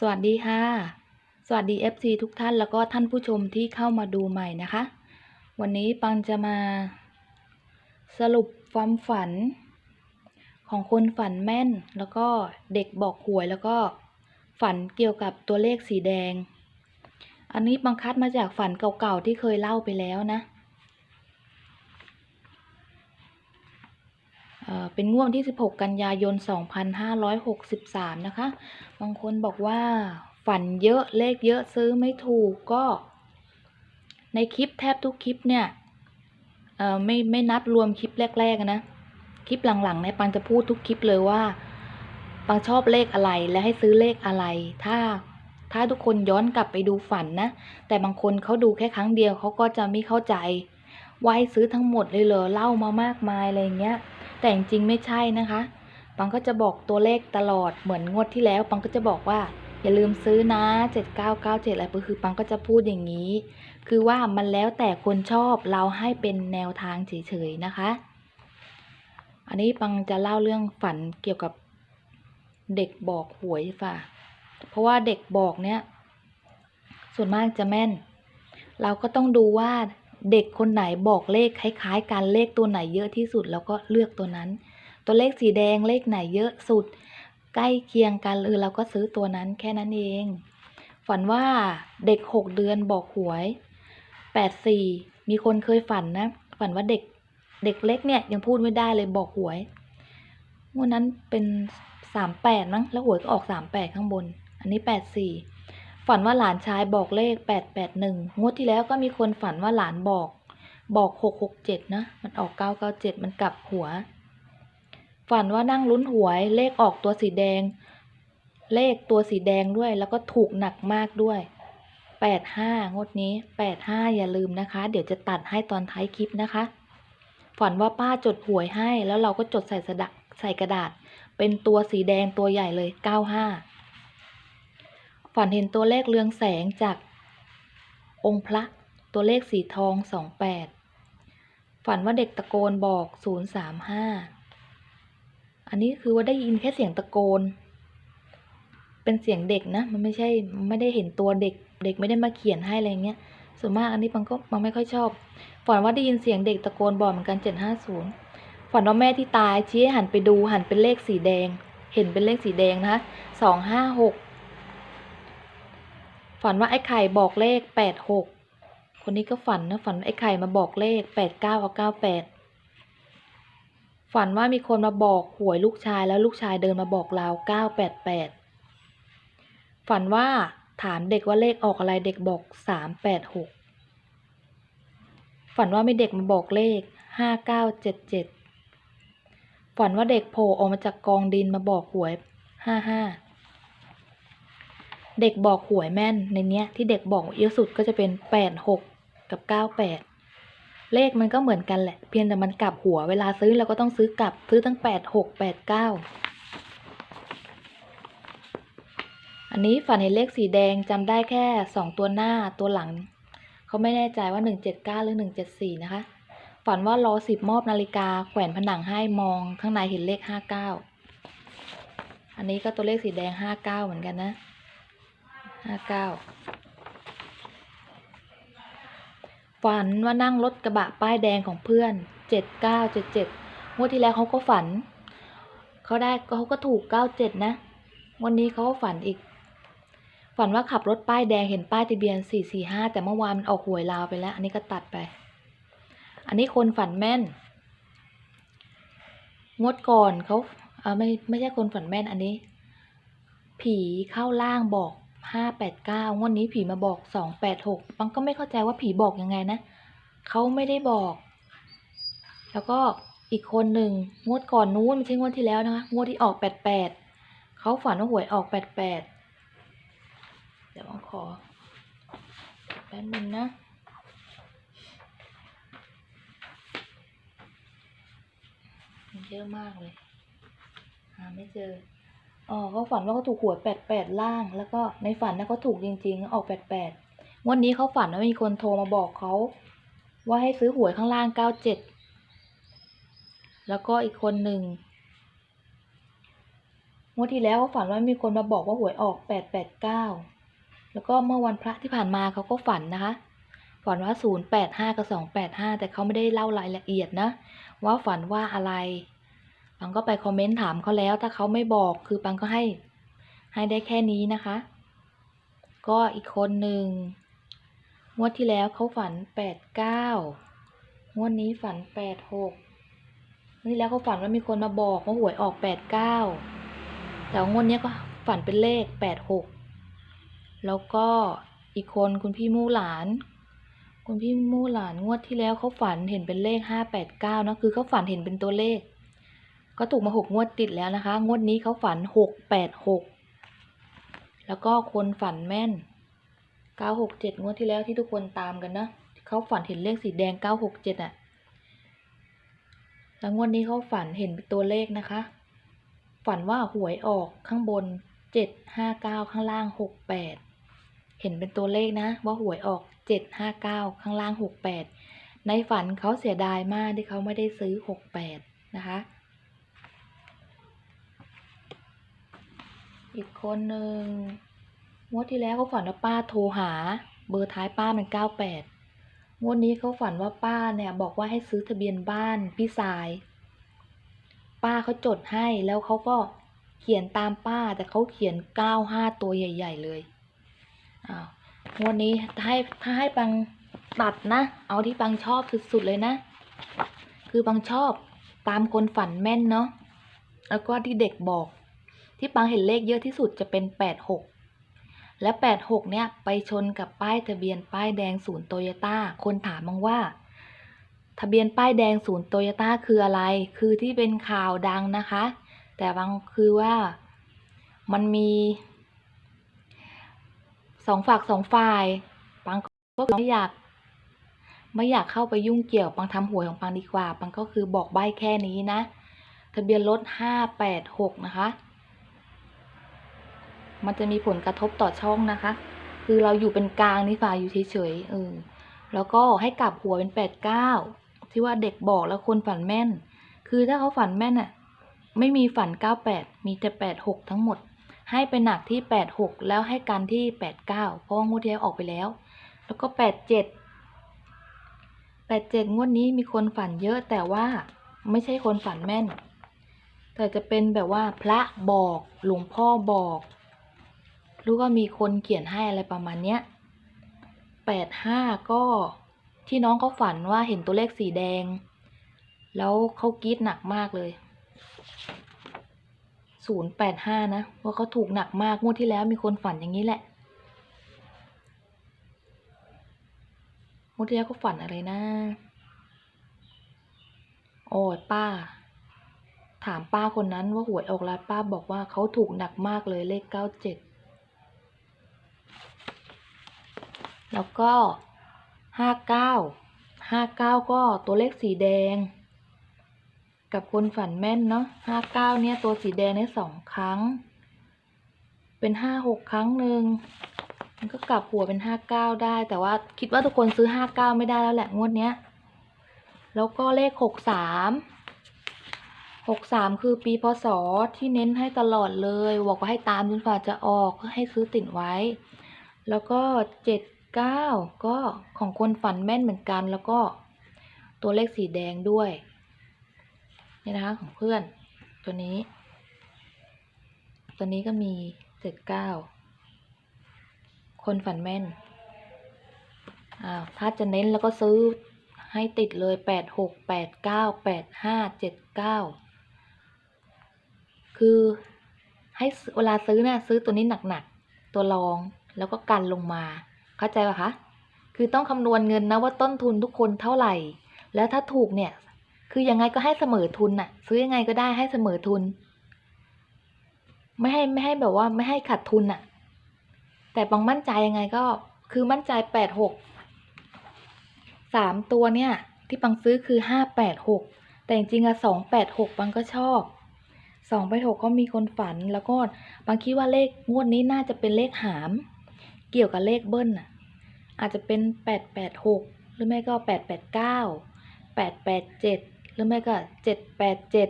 สวัสดีค่ะ สวัสดี FC ทุกท่านแล้วก็ท่านผู้ชมที่เข้ามาดูใหม่นะคะ วันนี้ปังจะมาสรุปความฝัน ของคนฝันแม่น แล้วก็เด็กบอกหวยแล้วก็ฝันเกี่ยวกับตัวเลขสีแดง อันนี้บังคัดมาจากฝันเก่าๆที่เคยเล่าไปแล้วนะ เป็นงวดวันที่ 16 กันยายน 2563 นะคะ บางคนบอกว่าฝันเยอะเลขเยอะซื้อไม่ถูกก็ ในคลิปแทบทุกคลิปเนี่ยไม่ไม่นับรวมคลิปแรกๆนะ คลิปหลังๆเนี่ยปังจะพูดทุกคลิปเลยว่าปังชอบเลขอะไรและให้ซื้อเลขอะไร ถ้าถ้าทุกคนย้อนกลับไปดูฝันนะ แต่บางคนเขาดูแค่ครั้งเดียวเขาก็จะไม่เข้าใจว่าให้ซื้อทั้งหมดเลยเหรอเล่ามามากมายอะไรอย่างเงี้ย แต่จริงไม่ใช่นะคะปังก็จะบอกตัวเลขตลอดเหมือนงวดที่แล้ว ปังก็จะบอกว่า อย่าลืมซื้อนะ7997อะไรก็คือปังก็จะพูดอย่างนี้ คือว่ามันแล้วแต่คนชอบเราให้เป็นแนวทางเฉยๆนะคะ อันนี้ปังจะเล่าเรื่องฝันเกี่ยวกับเด็กบอกหวยฝ่ะ เพราะว่าเด็กบอกเนี้ยส่วนมากจะแม่น เราก็ต้องดูว่า เด็กคนไหนบอกเลขคล้ายๆกันเลขตัวไหนเยอะที่สุดแล้วก็เลือกตัวนั้น ตัวเลขสีแดงเลขไหนเยอะสุด ใกล้เคียงกันเออเราก็ซื้อตัวนั้นแค่นั้นเอง ฝันว่าเด็กหกเดือนบอกหวยแปดสี่มีคนเคยฝันนะ ฝันว่าเด็กเด็กเล็กเนี่ยยังพูดไม่ได้เลยบอกหวยงวดนั้นเป็นสามแปดมั้งแล้วหวยก็ออกสามแปดข้างบน อันนี้แปดสี่ ฝันว่าหลานชายบอกเลขแปดแปดหนึ่งงวดที่แล้วก็มีคนฝันว่าหลานบอก บอกหกหกเจ็ดนะ มันออกเก้าเก้าเจ็ดมันกลับหัว ฝันว่านั่งลุ้นหวย เลขออกตัวสีแดง เลขตัวสีแดงด้วย แล้วก็ถูกหนักมากด้วยแปดห้างวดนี้แปดห้าอย่าลืมนะคะ เดี๋ยวจะตัดให้ตอนท้ายคลิปนะคะ ฝันว่าป้าจดหวยให้ แล้วเราก็จดใส่สดใส่กระดาษ เป็นตัวสีแดงตัวใหญ่เลยเก้าห้า ฝันเห็นตัวเลขเรืองแสงจากองค์พระตัวเลขสีทองสองแปดฝันว่าเด็กตะโกนบอกศูนย์สามห้าอันนี้คือว่าได้ยินแค่เสียงตะโกน เป็นเสียงเด็กนะ มันไม่ใช่ไม่ได้เห็นตัวเด็ก เด็กไม่ได้มาเขียนให้อะไรเงี้ย ส่วนมากอันนี้ปังก็ปังไม่ค่อยชอบ ฝันว่าได้ยินเสียงเด็กตะโกนบอกเหมือนกันเจ็ดห้าศูนย์ฝันว่าแม่ที่ตายชี้ให้หันไปดูหันเป็นเลขสีแดง เห็นเป็นเลขสีแดงนะคะสองห้าหก ฝันว่าไอ้ไข่บอกเลขแปดหกคนนี้ก็ฝันนะฝันไอ้ไข่มาบอกเลขแปดเก้ากับเก้าแปดฝันว่ามีคนมาบอกหวยลูกชายแล้วลูกชายเดินมาบอกเราเก้าแปดแปดฝันว่าถามเด็กว่าเลขออกอะไรเด็กบอกสามแปดหกฝันว่ามีเด็กมาบอกเลขห้าเก้าเจ็ดเจ็ดฝันว่าเด็กโผล่ออกมาจากกองดินมาบอกหวยห้าห้า เด็กบอกหวยแม่นในเนี้ยที่เด็กบอกเยอะสุดก็จะเป็นแปดหกกับเก้าแปดเลขมันก็เหมือนกันแหละ เพียงแต่มันกลับหัวเวลาซื้อเราก็ต้องซื้อกลับซื้อตั้งแปดหกแปดเก้าอันนี้ฝันเห็นเลขสีแดงจำได้แค่สองตัวหน้าตัวหลังเขาไม่แน่ใจว่าหนึ่งเจ็ดเก้าหรือหนึ่งเจ็ดสี่นะคะ ฝันว่ารอสิบมอบนาฬิกาแขวนผนังให้มองข้างในเห็นเลขห้าเก้าอันนี้ก็ตัวเลขสีแดงห้าเก้าเหมือนกันนะ ห้าเก้าฝันว่านั่งรถกระบะป้ายแดงของเพื่อนเจ็ดเก้าเจ็ดเจ็ดงวดที่แล้วเขาก็ฝัน เขาได้เขาก็ถูกเก้าเจ็ดนะ วันนี้เขาก็ฝันอีก ฝันว่าขับรถป้ายแดงเห็นป้ายทะเบียนสี่สี่ห้าแต่เมื่อวานมันออกหวยลาวไปแล้ว อันนี้ก็ตัดไป อันนี้คนฝันแม่น งวดก่อนเขาเออไม่ไม่ใช่คนฝันแม่นอันนี้ ผีเข้าล่างบอก ห้าแปดเก้างวดนี้ผีมาบอกสองแปดหกปังก็ไม่เข้าใจว่าผีบอกยังไงนะ เขาไม่ได้บอก แล้วก็อีกคนหนึ่งงวดก่อนนู้นไม่ใช่งวดที่แล้วนะคะ งวดที่ออกแปดแปดเขาฝันว่าหวยออกแปดแปดเดี๋ยวปังขอแป๊บนึงนะเยอะมากเลย หาไม่เจอ อ๋อเขาฝันว่าเขาถูกหวยแปดแปดล่าง แล้วก็ในฝันนะเขาถูกจริง ๆ ออกแปดแปดวันนี้เขาฝันว่ามีคนโทรมาบอกเขาว่าให้ซื้อหวยข้างล่างเก้าเจ็ดแล้วก็อีกคนหนึ่งงวดที่แล้วเขาฝันว่ามีคนมาบอกว่าหวยออกแปดแปดเก้าแล้วก็เมื่อวันพระที่ผ่านมาเขาก็ฝันนะคะ ฝันว่าศูนย์แปดห้ากับสองแปดห้าแต่เขาไม่ได้เล่ารายละเอียดนะ ว่าฝันว่าอะไร ปังก็ไปคอมเมนต์ถามเขาแล้ว ถ้าเขาไม่บอกคือปังก็ให้ให้ได้แค่นี้นะคะ ก็อีกคนหนึ่งงวดที่แล้วเขาฝันแปดเก้างวดนี้ฝันแปดหกนี่แล้วเขาฝันว่ามีคนมาบอกว่าหวยออกแปดเก้าแต่งวดนี้ก็ฝันเป็นเลขแปดหกแล้วก็อีกคนคุณพี่มู่หลาน คุณพี่มู่หลานงวดที่แล้วเขาฝันเห็นเป็นเลขห้าแปดเก้านะคือเขาฝันเห็นเป็นตัวเลข ก็ถูกมาหกงวดติดแล้วนะคะ งวดนี้เขาฝันหกแปดหกแล้วก็คนฝันแม่นเก้าหกเจ็ดงวดที่แล้วที่ทุกคนตามกันนะเขาฝันเห็นเลขสีแดงเก้าหกเจ็ดอะแล้วงวดนี้เขาฝันเห็นเป็นตัวเลขนะคะ ฝันว่าหวยออกข้างบนเจ็ดห้าเก้าข้างล่างหกแปดเห็นเป็นตัวเลขนะ ว่าหวยออกเจ็ดห้าเก้าข้างล่างหกแปดในฝันเขาเสียดายมากที่เขาไม่ได้ซื้อหกแปดนะคะ อีกคนหนึ่งงวดที่แล้วเขาฝันว่าป้าโทรหา เบอร์ท้ายป้ามันเก้าแปดงวดนี้เขาฝันว่าป้าเนี่ยบอกว่าให้ซื้อทะเบียนบ้านพี่สาย ป้าเขาจดให้แล้วเขาก็เขียนตามป้าแต่เขาเขียนเก้าห้าตัวใหญ่ ๆ เลยอ้าวงวดนี้ถ้าให้ถ้าให้ปังตัดนะ เอาที่ปังชอบสุดๆเลยนะ คือปังชอบตามคนฝันแม่นเนาะแล้วก็ที่เด็กบอก ที่ปังเห็นเลขเยอะที่สุดจะเป็นแปดหกและแปดหกเนี่ย ไปชนกับป้ายทะเบียนป้ายแดงศูนย์โตโยต้าคนถามมังว่า ทะเบียนป้ายแดงศูนย์โตโยต้าคืออะไร คือที่เป็นข่าวดังนะคะ แต่บางคือว่ามันมีสองฝักสองฝ่ายปังก็ไม่อยาก ไม่อยากเข้าไปยุ่งเกี่ยวปังทำหวยของปังดีกว่า ปังก็คือบอกใบแค่นี้นะ ทะเบียนรถห้าแปดหกนะคะ มันจะมีผลกระทบต่อช่องนะคะ คือเราอยู่เป็นกลางนี่ฝ่ายอยู่เฉยๆเออแล้วก็ให้กลับหัวเป็นแปดเก้าที่ว่าเด็กบอกแล้วคนฝันแม่น คือถ้าเขาฝันแม่นอะไม่มีฝันเก้าแปดมีแต่แปดหกทั้งหมด ให้ไปหนักที่แปดหกแล้วให้กันที่แปดเก้าเพราะว่างวดที่แล้วออกไปแล้ว แล้วก็แปดเจ็ดแปดเจ็ดงวดนี้มีคนฝันเยอะแต่ว่าไม่ใช่คนฝันแม่น แต่จะเป็นแบบว่าพระบอกหลวงพ่อบอก หรือว่ามีคนเขียนให้อะไรประมาณเนี้ยแปดห้าก็ที่น้องเขาฝันว่าเห็นตัวเลขสีแดง แล้วเขากรีดหนักมากเลยศูนย์แปดห้านะว่าเขาถูกหนักมากงวดที่แล้วมีคนฝันอย่างนี้แหละงวดที่แล้วเขาฝันอะไรนะ โอ้ยป้า ถามป้าคนนั้นว่าหวยออกแล้วป้าบอกว่าเขาถูกหนักมากเลยเลขเก้าเจ็ด แล้วก็ห้าเก้าห้าเก้าก็ตัวเลขสีแดง กับคนฝันแม่นเนาะห้าเก้าเนี่ยตัวสีแดงได้สองครั้ง เป็นห้าหกครั้งหนึ่งมันก็กลับหัวเป็นห้าเก้าได้ แต่ว่าคิดว่าทุกคนซื้อห้าเก้าไม่ได้แล้วแหละงวดเนี้ย แล้วก็เลขหกสามหกสามคือปีพศที่เน้นให้ตลอดเลย บอกว่าให้ตามจนกว่าจะออกให้ซื้อติดไว้ แล้วก็เจ็ด เก้าก็ของคนฝันแม่นเหมือนกัน แล้วก็ตัวเลขสีแดงด้วยนี่นะคะของเพื่อนตัวนี้ ตัวนี้ก็มีเจ็ดเก้าคนฝันแม่นอ้าวถ้าจะเน้นแล้วก็ซื้อให้ติดเลยแปดหกแปดเก้าแปดห้าเจ็ดเก้าคือให้เวลาซื้อเนี่ยซื้อตัวนี้หนักๆ ตัวรองแล้วก็กันลงมา เข้าใจปะคะ คือต้องคำนวณเงินนะว่าต้นทุนทุกคนเท่าไหร่ แล้วถ้าถูกเนี่ย คือยังไงก็ให้เสมอทุนน่ะ ซื้อยังไงก็ได้ให้เสมอทุน ไม่ให้ไม่ให้แบบว่าไม่ให้ขาดทุนน่ะ แต่บางมั่นใจยังไงก็ คือมั่นใจแปดหกสามตัวเนี่ย ที่ปังซื้อคือห้าแปดหกแต่จริงๆอะสองแปดหกปังก็ชอบสองแปดหกก็มีคนฝันแล้วก็บางคิดว่าเลขงวดนี้น่าจะเป็นเลขหาม เกี่ยวกับเลขเบิ้ลน่ะ อาจจะเป็นแปดแปดหกหรือไม่ก็แปดแปดเก้าแปดแปดเจ็ดหรือไม่ก็เจ็ดแปดเจ็ด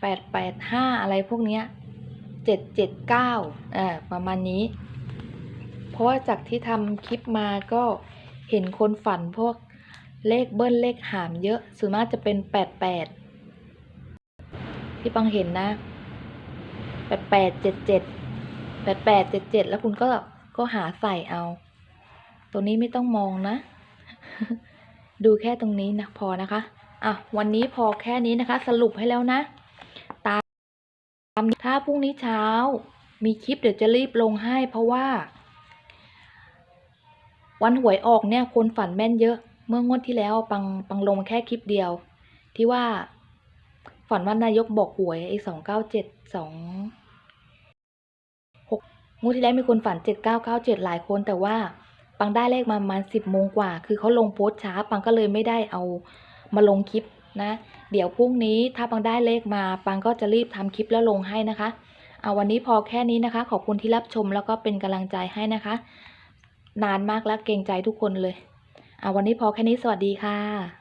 แปดแปดห้าอะไรพวกเนี้ยเจ็ดเจ็ดเก้าอ่าประมาณนี้ เพราะว่าจากที่ทำคลิปมาก็เห็นคนฝันพวกเลขเบิ้ลเลขหามเยอะส่วนมากจะเป็นแปดแปดที่ปังเห็นนะแปดแปดเจ็ดเจ็ดแปดแปดเจ็ดเจ็ดแล้วคุณก็ ก็หาใส่เอาตัวนี้ไม่ต้องมองนะ ดูแค่ตรงนี้นะพอนะคะอะวันนี้พอแค่นี้นะคะ สรุปให้แล้วนะ ตามถ้าพรุ่งนี้เช้า มีคลิปเดี๋ยวจะรีบลงให้ เพราะว่า วันหวยออกเนี่ยคนฝันแม่นเยอะ เมื่องวดที่แล้วปังปังลงแค่คลิปเดียว ที่ว่าฝันว่านายกบอกหวยไอ้สองเก้าเจ็ดสอง งวดที่แล้วมีคนฝันเจ็ดเก้าเก้าเจ็ดหลายคนแต่ว่าปังได้เลขมาประมาณสิบโมงกว่า คือเขาลงโพสช้า ปังก็เลยไม่ได้เอามาลงคลิปนะ เดี๋ยวพรุ่งนี้ถ้าปังได้เลขมา ปังก็จะรีบทำคลิปแล้วลงให้นะคะ เอาวันนี้พอแค่นี้นะคะ ขอบคุณที่รับชมแล้วก็เป็นกำลังใจให้นะคะ นานมากแล้วเกรงใจทุกคนเลย เอาวันนี้พอแค่นี้สวัสดีค่ะ